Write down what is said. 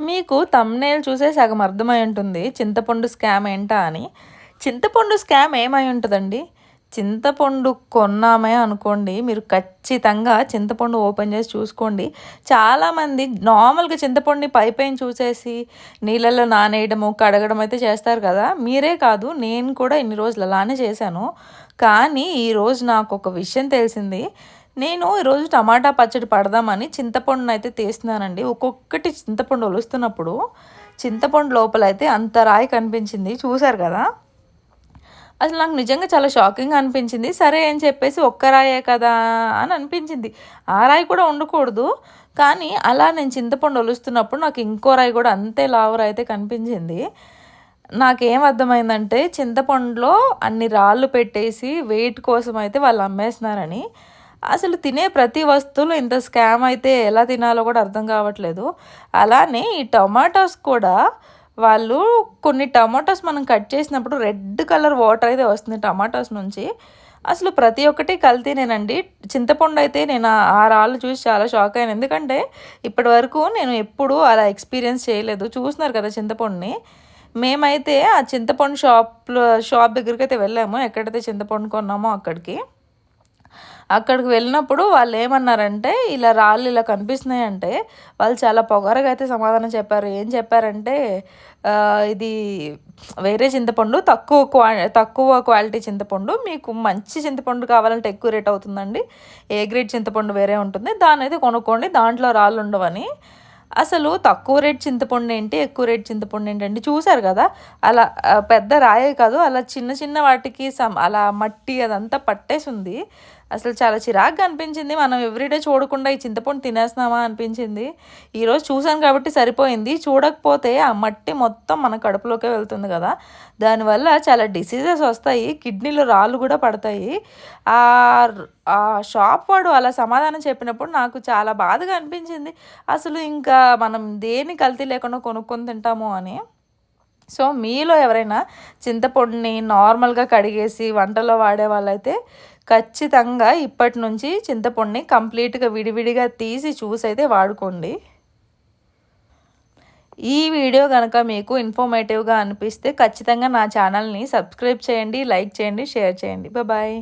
మీకు తమ్నేల్ చూసే సగం అర్థమై ఉంటుంది. చింతపండు స్కామ్ ఏంటా అని. చింతపండు స్కామ్ ఏమై ఉంటుందండి? చింతపండు కొన్నామే అనుకోండి మీరు ఖచ్చితంగా చింతపండు ఓపెన్ చేసి చూసుకోండి. చాలామంది నార్మల్గా చింతపండుని పైపైన చూసేసి నీళ్ళల్లో నానేయడము కడగడం అయితే చేస్తారు కదా. మీరే కాదు నేను కూడా ఇన్ని రోజులు అలానే చేశాను. కానీ ఈరోజు నాకు ఒక విషయం తెలిసింది. నేను ఈరోజు టమాటా పచ్చడి పడదామని చింతపండును అయితే తీస్తున్నానండి. ఒక్కొక్కటి చింతపండు ఒలుస్తున్నప్పుడు చింతపండు లోపల అయితే అంత రాయి కనిపించింది. చూశారు కదా? అసలు నాకు నిజంగా చాలా షాకింగ్ అనిపించింది. సరే అని చెప్పేసి ఒక్క రాయే కదా అని అనిపించింది. ఆ రాయి కూడా ఉండకూడదు. కానీ అలా నేను చింతపండు ఒలుస్తున్నప్పుడు నాకు ఇంకో రాయి కూడా అంతే లావు అయితే కనిపించింది. నాకేం అర్థమైందంటే చింతపండులో అన్ని రాళ్ళు పెట్టేసి వెయిట్ కోసం అయితే వాళ్ళు అమ్మేస్తున్నారని. అసలు తినే ప్రతి వస్తువులు ఇంత స్కామ్ అయితే ఎలా తినాలో కూడా అర్థం కావట్లేదు. అలానే ఈ టమాటోస్ కూడా వాళ్ళు కొన్ని టమాటోస్ మనం కట్ చేసినప్పుడు రెడ్ కలర్ వాటర్ అయితే వస్తుంది టమాటోస్ నుంచి. అసలు ప్రతి ఒక్కటి కల్తీనేనండి చింతపండు అయితే నేను ఆ రాళ్ళు చూసి చాలా షాక్ అయ్యాను. ఎందుకంటే ఇప్పటి వరకు నేను ఎప్పుడూ అలా ఎక్స్పీరియన్స్ చేయలేదు. చూస్తున్నారు కదా చింతపండుని. మేమైతే ఆ చింతపండు షాప్లో షాప్ దగ్గరికి అయితే వెళ్ళాము. ఎక్కడైతే చింతపండు కొన్నామో అక్కడికి. అక్కడికి వెళ్ళినప్పుడు వాళ్ళు ఏమన్నారంటే ఇలా రాళ్ళు ఇలా కనిపిస్తున్నాయి అంటే వాళ్ళు చాలా పొగరగా అయితే సమాధానం చెప్పారు. ఏం చెప్పారంటే ఇది వేరే చింతపండు తక్కువ క్వా తక్కువ క్వాలిటీ చింతపండు మీకు మంచి చింతపండు కావాలంటే ఎక్కువ రేట్ అవుతుందండి. ఏ గ్రేడ్ చింతపండు వేరే ఉంటుంది. దాని అయితే కొనుక్కోండి. దాంట్లో రాళ్ళు ఉండవని అసలు తక్కువ రేట్ చింతపండు ఏంటి ఎక్కువ రేట్ చింతపండు ఏంటండి చూసారు కదా? అలా పెద్ద రాయే కాదు అలా చిన్న చిన్న వాటికి సమ్ అలా మట్టి అదంతా పట్టేసి ఉంది అసలు చాలా చిరాగ్గా అనిపించింది. మనం ఎవ్రీడే చూడకుండా ఈ చింతపండు తినేస్తున్నామా అనిపించింది. ఈరోజు చూసాను కాబట్టి సరిపోయింది. చూడకపోతే ఆ మట్టి మొత్తం మన కడుపులోకే వెళ్తుంది కదా. దానివల్ల చాలా డిసీజెస్ వస్తాయి కిడ్నీలో రాళ్ళు కూడా పడతాయి. ఆ షాప్ వాడు అలా సమాధానం చెప్పినప్పుడు నాకు చాలా బాధగా అనిపించింది. అసలు ఇంకా మనం దేని కల్తీ లేకుండా కొనుక్కొని తింటాము అని. సో మీలో ఎవరైనా చింతపొడిని నార్మల్గా కడిగేసి వంటలో వాడే వాళ్ళైతే ఖచ్చితంగా ఇప్పటి నుంచి చింతపొడిని కంప్లీట్గా విడివిడిగా తీసి చూసి అయితే వాడుకోండి. ఈ వీడియో కనుక మీకు ఇన్ఫర్మేటివ్గా అనిపిస్తే ఖచ్చితంగా నా ఛానల్ని సబ్స్క్రైబ్ చేయండి లైక్ చేయండి షేర్ చేయండి. బాయ్